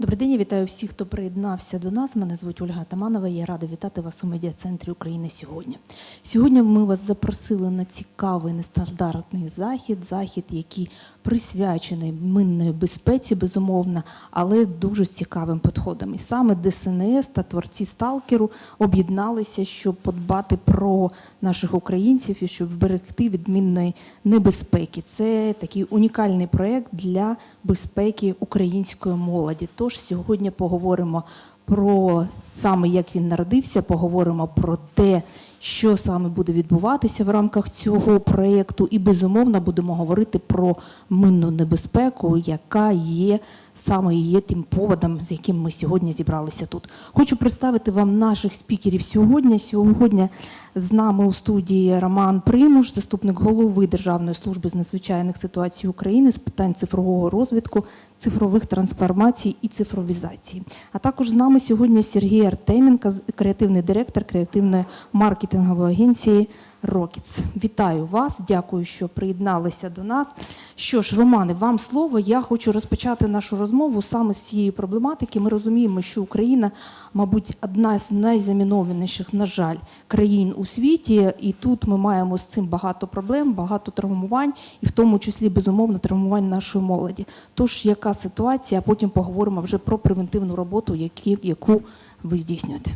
Добрий день, я вітаю всіх, хто приєднався до нас. Мене звуть Ольга Таманова. Я рада вітати вас у медіа-центрі України сьогодні. Сьогодні ми вас запросили на цікавий нестандартний захід, захід, який присвячений минної безпеці, безумовно, але дуже з цікавим підходом. І саме ДСНС та творці сталкеру об'єдналися, щоб подбати про наших українців і щоб вберегти від мінної небезпеки. Це такий унікальний проект для безпеки української молоді. Тож сьогодні поговоримо про саме як він народився, поговоримо про те, що саме буде відбуватися в рамках цього проєкту, і безумовно будемо говорити про минну небезпеку, яка є саме є тим поводом, з яким ми сьогодні зібралися тут. Хочу представити вам наших спікерів сьогодні. Сьогодні з нами у студії Роман Примуш, заступник голови Державної служби з надзвичайних ситуацій України з питань цифрового розвитку, цифрових трансформацій і цифровізації. А також з нами сьогодні Сергій Артеменко, креативний директор креативної маркетингової агенції Рокіц. Вітаю вас, дякую, що приєдналися до нас. Що ж, Романе, вам слово. Я хочу розпочати нашу розмову саме з цієї проблематики. Ми розуміємо, що Україна, мабуть, одна з найзамінованіших, на жаль, країн у світі, і тут ми маємо з цим багато проблем, багато травмувань, і в тому числі безумовно травмувань нашої молоді. Тож, яка ситуація? А потім поговоримо вже про превентивну роботу, яку ви здійснюєте.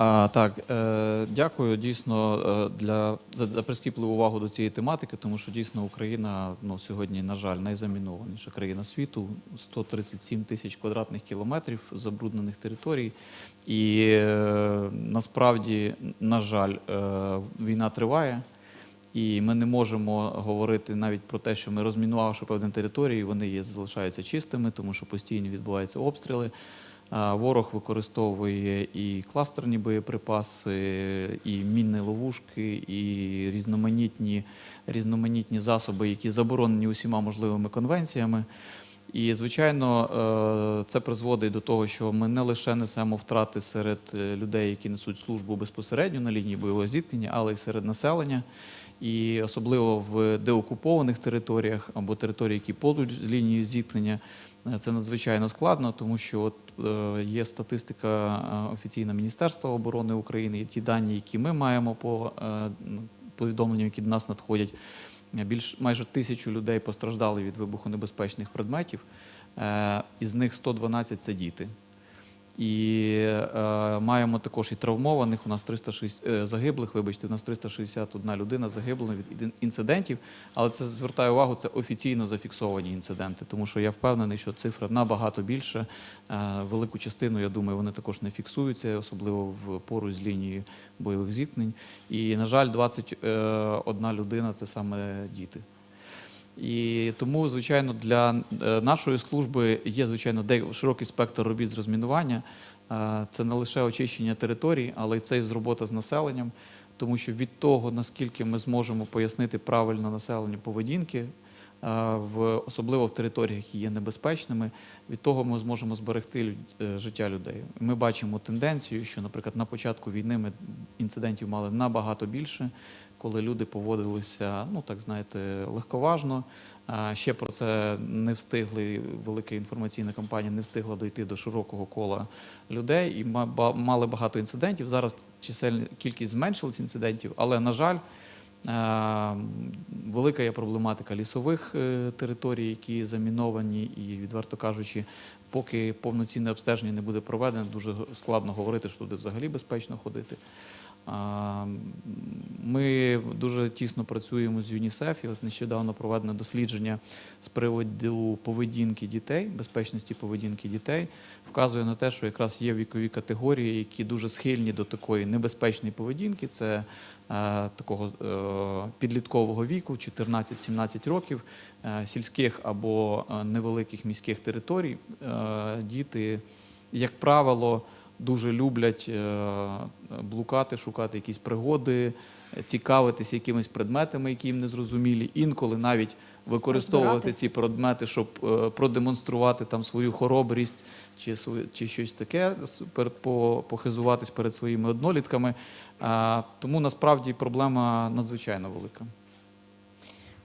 А, так, е, дякую дійсно е, для за, за прискіпливу увагу до цієї тематики, тому що дійсно Україна ну, сьогодні, на жаль, найзамінованіша країна світу. 137 тисяч квадратних кілометрів забруднених територій. І е, насправді, на жаль, е, війна триває. І ми не можемо говорити навіть про те, що ми розмінувавши певні території, вони є, залишаються чистими, тому що постійно відбуваються обстріли. Ворог використовує і кластерні боєприпаси, і мінні ловушки, і різноманітні, різноманітні засоби, які заборонені усіма можливими конвенціями. І, звичайно, е, це призводить до того, що ми не лише несемо втрати серед е, людей, які несуть службу безпосередньо на лінії бойового зіткнення, але й серед населення. І особливо в деокупованих територіях або території, які поруч з лінією зіткнення, е, це надзвичайно складно, тому що от, є статистика офіційна Міністерства оборони України, і ті дані, які ми маємо по е, повідомленням, які до нас надходять. Більш майже тисячу людей постраждали від вибухонебезпечних предметів, е, із них 112 – це діти. І е, маємо також і травмованих. У нас 360 е, загиблих. Вибачте, у нас 361 людина загибла від інцидентів. Але це звертаю увагу, це офіційно зафіксовані інциденти, тому що я впевнений, що цифра набагато більше. Е, велику частину, я думаю, вони також не фіксуються, особливо в поруч з лінією бойових зіткнень. І, на жаль, 21 людина це саме діти. І тому, звичайно, для е, нашої служби є звичайно широкий спектр робіт з розмінування. Е, Це не лише очищення територій, але й це і робота з населенням, тому що від того, наскільки ми зможемо пояснити правильно населенню поведінки, е, в особливо в територіях, які є небезпечними, від того ми зможемо зберегти життя людей. Ми бачимо тенденцію, що, наприклад, на початку війни ми інцидентів мали набагато більше, коли люди поводилися, ну так знаєте, легковажно. Ще про це не встигли, велика інформаційна кампанія не встигла дойти до широкого кола людей і ма- мали багато інцидентів. Зараз чисельна кількість зменшилась інцидентів, але, на жаль, велика є проблематика лісових е, територій, які заміновані, і, відверто кажучи, поки повноцінне обстеження не буде проведено, дуже складно говорити, що туди взагалі безпечно ходити. Ми дуже тісно працюємо з ЮНІСЕФ. І от нещодавно проведено дослідження з приводу поведінки дітей, безпечності поведінки дітей, вказує на те, що якраз є вікові категорії, які дуже схильні до такої небезпечної поведінки. Це е, такого е, підліткового віку, 14-17 років, е, сільських або невеликих міських територій. Діти, як правило, дуже люблять е, блукати, шукати якісь пригоди, е, цікавитися якимись предметами, які їм не зрозумілі. Інколи навіть використовувати Розбирати. ці предмети, щоб е, продемонструвати там свою хоробрість чи, чи щось таке, похизуватись перед своїми однолітками. Тому насправді проблема надзвичайно велика.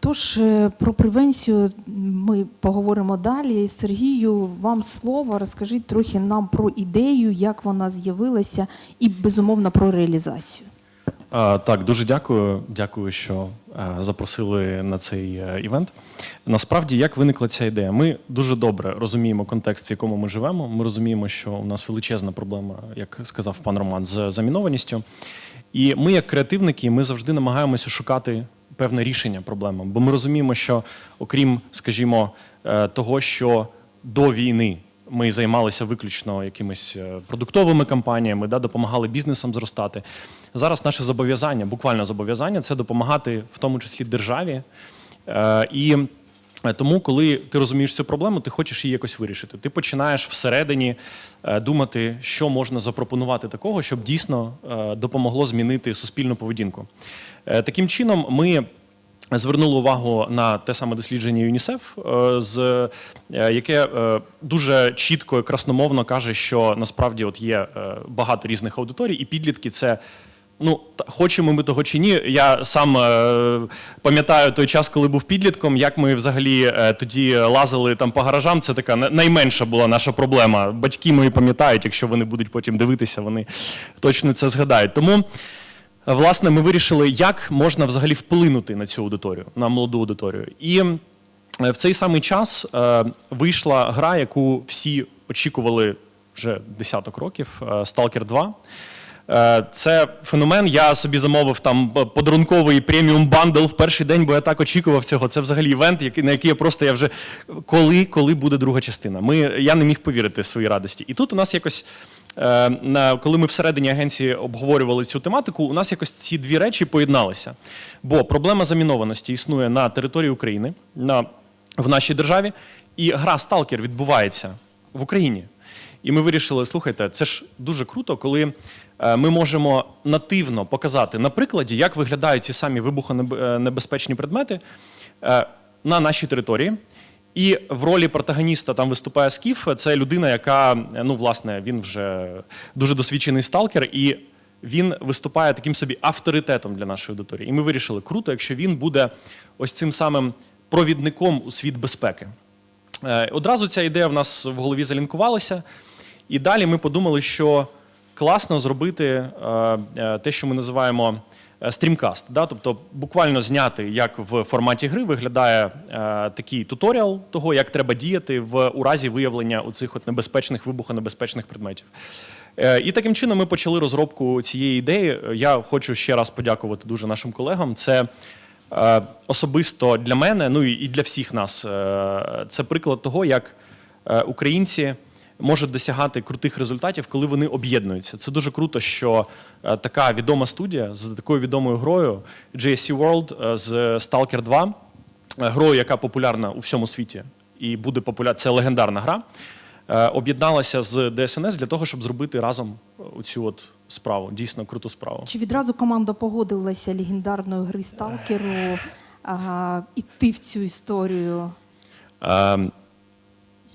Тож е, про превенцію ми поговоримо далі. Сергію, вам слово. Розкажіть трохи нам про ідею, як вона з'явилася, і безумовно про реалізацію. Так, дуже дякую. Дякую, що е, запросили на цей е, івент. Насправді, як виникла ця ідея? Ми дуже добре розуміємо контекст, в якому ми живемо. Ми розуміємо, що у нас величезна проблема, як сказав пан Роман, з замінованістю. І ми, як креативники, ми завжди намагаємося шукати певне рішення проблемам. Бо ми розуміємо, що окрім, скажімо, е, того, що до війни ми займалися виключно якимись е, продуктовими кампаніями, да, допомагали бізнесам зростати. Зараз наше зобов'язання, буквально зобов'язання, це допомагати в тому числі державі. Е, І тому, коли ти розумієш цю проблему, ти хочеш її якось вирішити. Ти починаєш всередині е, думати, що можна запропонувати такого, щоб дійсно е, допомогло змінити суспільну поведінку. Е, Таким чином, ми звернули увагу на те саме дослідження ЮНІСЕФ, е, е, яке е, дуже чітко і красномовно каже, що насправді от є е, багато різних аудиторій, і підлітки це. Ну, хочемо ми того чи ні. Я сам е, пам'ятаю той час, коли був підлітком, як ми взагалі е, тоді лазили там по гаражам. Це така на- найменша була наша проблема. Батьки мої пам'ятають, якщо вони будуть потім дивитися, вони точно це згадають. Тому Власне, ми вирішили, як можна взагалі вплинути на цю аудиторію, на молоду аудиторію. І е, в цей самий час вийшла гра, яку всі очікували вже десяток років Stalker 2. Е, Це феномен. Я собі замовив там подарунковий преміум бандл в перший день, бо я так очікував цього. Це взагалі івент, на який я просто я вже коли, коли буде друга частина. Ми, я не міг повірити своїй радості. І тут у нас якось Е, коли ми всередині агенції обговорювали цю тематику, у нас якось ці дві речі поєдналися. Бо проблема замінованості існує на території України, на, в нашій державі, і гра Сталкер відбувається в Україні. І ми вирішили: слухайте, це ж дуже круто, коли е, ми можемо нативно показати на прикладі, як виглядають ці самі вибухонебезпечні предмети е, на нашій території. І в ролі протагоніста там виступає Скіф. Це людина, яка ну власне він вже дуже досвідчений сталкер, і він виступає таким собі авторитетом для нашої аудиторії. І ми вирішили, круто, якщо він буде ось цим самим провідником у світ безпеки. Е, Одразу ця ідея в нас в голові залінкувалася, і далі ми подумали, що класно зробити е, е, те, що ми називаємо стрімкаст. Да? Тобто буквально зняти, як в форматі гри виглядає такий туторіал того, як треба діяти в у разі виявлення оцих от небезпечних вибухонебезпечних предметів. І таким чином ми почали розробку цієї ідеї. Я хочу ще раз подякувати дуже нашим колегам. Це Особисто для мене, ну і для всіх нас, е, це приклад того, як е, українці можуть досягати крутих результатів, коли вони об'єднуються. Це дуже круто, що е, така відома студія з такою відомою грою GSC World е, з Stalker 2, е, грою, яка популярна у всьому світі, і буде популярна, це легендарна гра. Е, Об'єдналася з ДСНС для того, щоб зробити разом цю от справу, дійсно круту справу. Чи відразу команда погодилася легендарної гри Сталкеру іти в цю історію?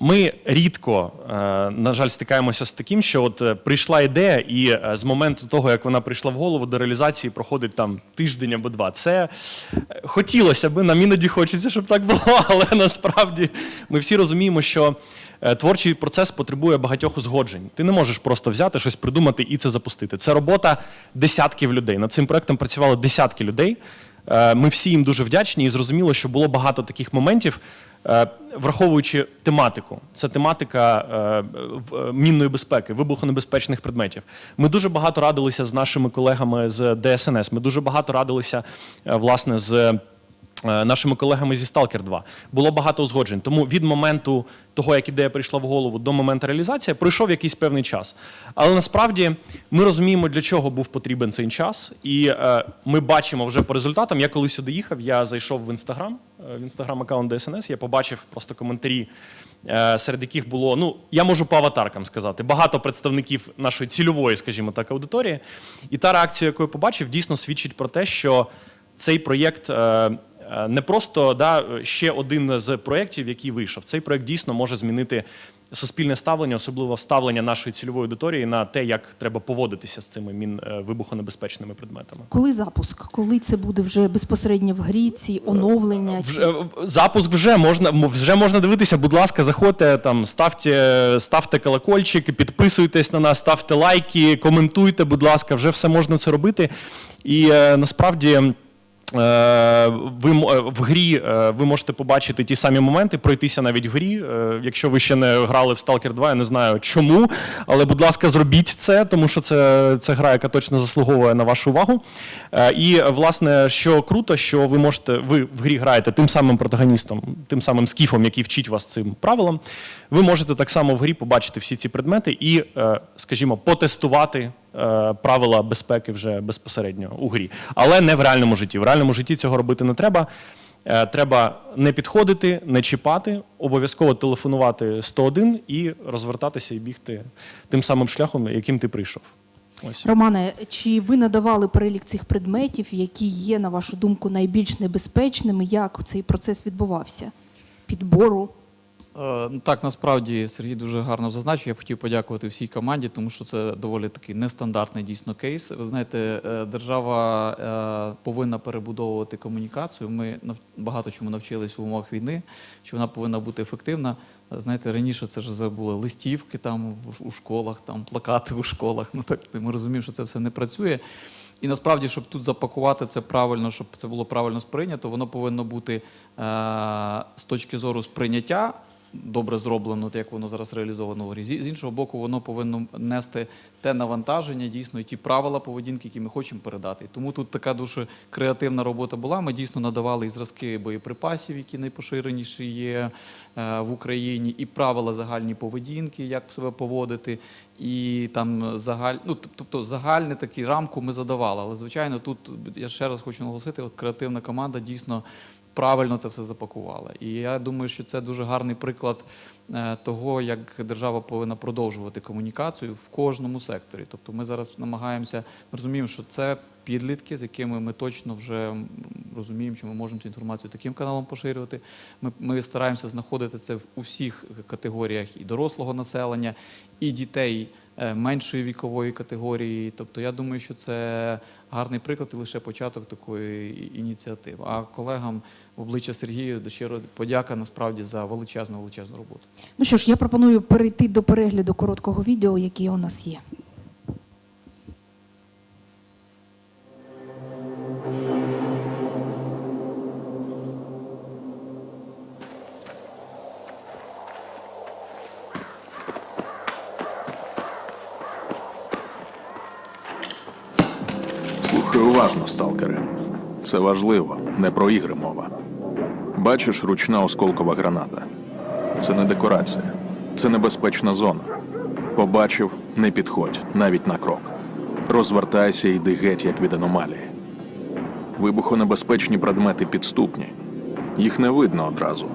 Ми рідко, е, на жаль, стикаємося з таким, що от е, прийшла ідея, і е, з моменту того, як вона прийшла в голову до реалізації, проходить там тиждень або два. Це хотілося б, нам іноді хочеться, щоб так було, але насправді ми всі розуміємо, що творчий процес потребує багатьох узгоджень. Ти не можеш просто взяти щось придумати і це запустити. Це робота десятків людей. Над цим проектом працювало десятки людей. Ми всі їм дуже вдячні, і зрозуміло, що було багато таких моментів. Е, Враховуючи тематику, це тематика е, е, мінної безпеки, вибухонебезпечних предметів. Ми дуже багато радилися з нашими колегами з ДСНС. Ми дуже багато радилися власне з нашими колегами зі Stalker 2. Було багато узгоджень. Тому від моменту того, як ідея прийшла в голову, до моменту реалізації, пройшов якийсь певний час. Але насправді ми розуміємо, для чого був потрібен цей час, і е, ми бачимо вже по результатам. Я коли сюди їхав, я зайшов в інстаграм, е, в інстаграм аккаунт ДСНС. Я побачив просто коментарі, е, серед яких було. Ну я можу по аватаркам сказати, багато представників нашої цільової, скажімо так, аудиторії. І та реакція, яку я побачив, дійсно свідчить про те, що цей проєкт. Е, е, Не просто да, ще один з проєктів, який вийшов. Цей проєкт дійсно може змінити суспільне ставлення, особливо ставлення нашої цільової аудиторії на те, як треба поводитися з цими мін е, вибухонебезпечними предметами. Коли запуск? Коли це буде вже безпосередньо в грі, ці оновлення? Вже, запуск вже можна, вже можна дивитися. Будь ласка, заходьте там, ставте, ставте колокольчик, підписуйтесь на нас, ставте лайки, коментуйте, будь ласка, вже все можна це робити. І е, насправді. Е, Ви е, в грі е, ви можете побачити ті самі моменти, пройтися навіть в грі. Якщо ви ще не грали в Stalker 2, я не знаю чому, але будь ласка, зробіть це, тому що це, це гра, яка точно заслуговує на вашу увагу. І власне, що круто, що ви можете, ви в грі граєте тим самим протагоністом, тим самим скіфом, який вчить вас цим правилам. Ви можете так само в грі побачити всі ці предмети і, скажімо, потестувати правила безпеки вже безпосередньо у грі, але не в реальному житті. В реальному житті цього робити не треба. Е, Треба не підходити, не чіпати, обов'язково телефонувати 101 і розвертатися і бігти тим самим шляхом, яким ти прийшов. Ось. Романе, чи ви надавали перелік цих предметів, які є, на вашу думку, найбільш небезпечними? Як цей процес відбувався? Підбору? Е, Так, насправді Сергій дуже гарно зазначив. Я б хотів подякувати всій команді, тому що це доволі такий нестандартний дійсно кейс. Ви знаєте, е, держава е, повинна перебудовувати комунікацію. Ми багато чому навчились в умовах війни, що вона повинна бути ефективна. Знаєте, раніше це ж були листівки там у школах, там плакати у школах. Ну так ми розуміємо, що це все не працює. І насправді, щоб тут запакувати це правильно, щоб це було правильно сприйнято, воно повинно бути з точки зору сприйняття добре зроблено, як воно зараз реалізовано в. З іншого боку, воно повинно нести те навантаження, дійсно, і ті правила поведінки, які ми хочемо передати. Тому тут така дуже креативна робота була. Ми дійсно надавали і зразки боєприпасів, які найпоширеніші є е, в Україні, і правила загальні поведінки, як себе поводити, і там загаль... ну, тобто загальне такі рамку ми задавали. Але звичайно, тут я ще раз хочу наголосити, от креативна команда дійсно правильно це все запакувала. І я думаю, що це дуже гарний приклад е, того, як держава повинна продовжувати комунікацію в кожному секторі. Тобто ми зараз намагаємося, розуміємо, що це підлітки, з якими ми точно вже розуміємо, що ми можемо цю інформацію таким каналом поширювати. Ми, ми стараємося знаходити це в- у всіх категоріях і дорослого населення, і дітей меншої вікової категорії. Тобто, я думаю, що це гарний приклад і лише початок такої ініціативи. А колегам в обличчя Сергію щиро подяка насправді за величезну величезну роботу. Ну що ж, я пропоную перейти до перегляду короткого відео, яке у нас є. Уважно, сталкере. Це важливо, не про ігри мова. Бачиш ручна осколкова граната. Це не декорація, це небезпечна зона. Побачив, не підходь, навіть на крок. Розвертайся і йди геть, як від аномалії. Вибухонебезпечні предмети підступні. Їх не видно одразу.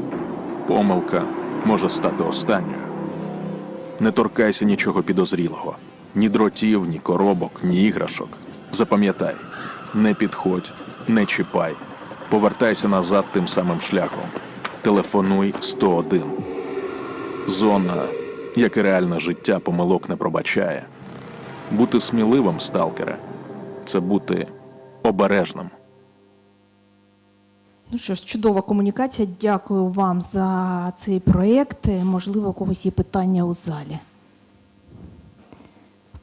Помилка може стати останньою. Не торкайся нічого підозрілого. Ні дротів, ні коробок, ні іграшок. Запам'ятай, не підходь, не чіпай. Повертайся назад тим самим шляхом. Телефонуй 101. Зона, як і реальне життя, помилок не пробачає. Бути сміливим, сталкере, це бути обережним. Ну що ж, чудова комунікація. Дякую вам за цей проєкт. Можливо, у когось є питання у залі.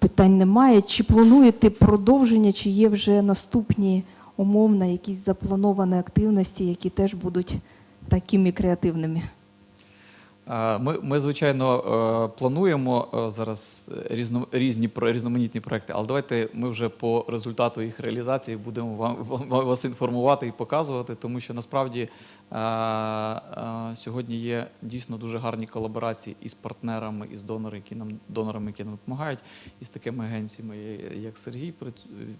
Питань немає. Чи плануєте продовження, чи є вже наступні умовно якісь заплановані активності, які теж будуть такими креативними? Ми, ми звичайно, е, плануємо е, зараз різно, різні різноманітні проекти, але давайте ми вже по результату їх реалізації будемо вам, вас інформувати і показувати, тому що насправді е, сьогодні є дійсно дуже гарні колаборації із партнерами, із донорами, які нам донорами, які нам допомагають, і з такими агенціями, як Сергій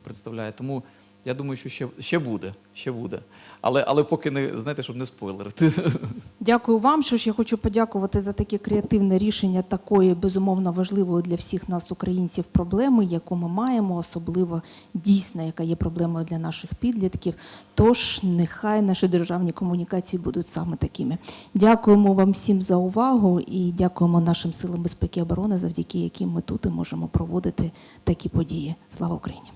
представляє. Тому Я думаю, що ще, ще буде, ще буде. Але, але поки не знаєте, щоб не спойлерити. Дякую вам. Що ж я хочу подякувати за таке креативне рішення такої безумовно важливої для всіх нас, українців, проблеми, яку ми маємо, особливо дійсно, яка є проблемою для наших підлітків. Тож нехай наші державні комунікації будуть саме такими. Дякуємо вам всім за увагу і дякуємо нашим силам безпеки і оборони, завдяки яким ми тут і можемо проводити такі події. Слава Україні!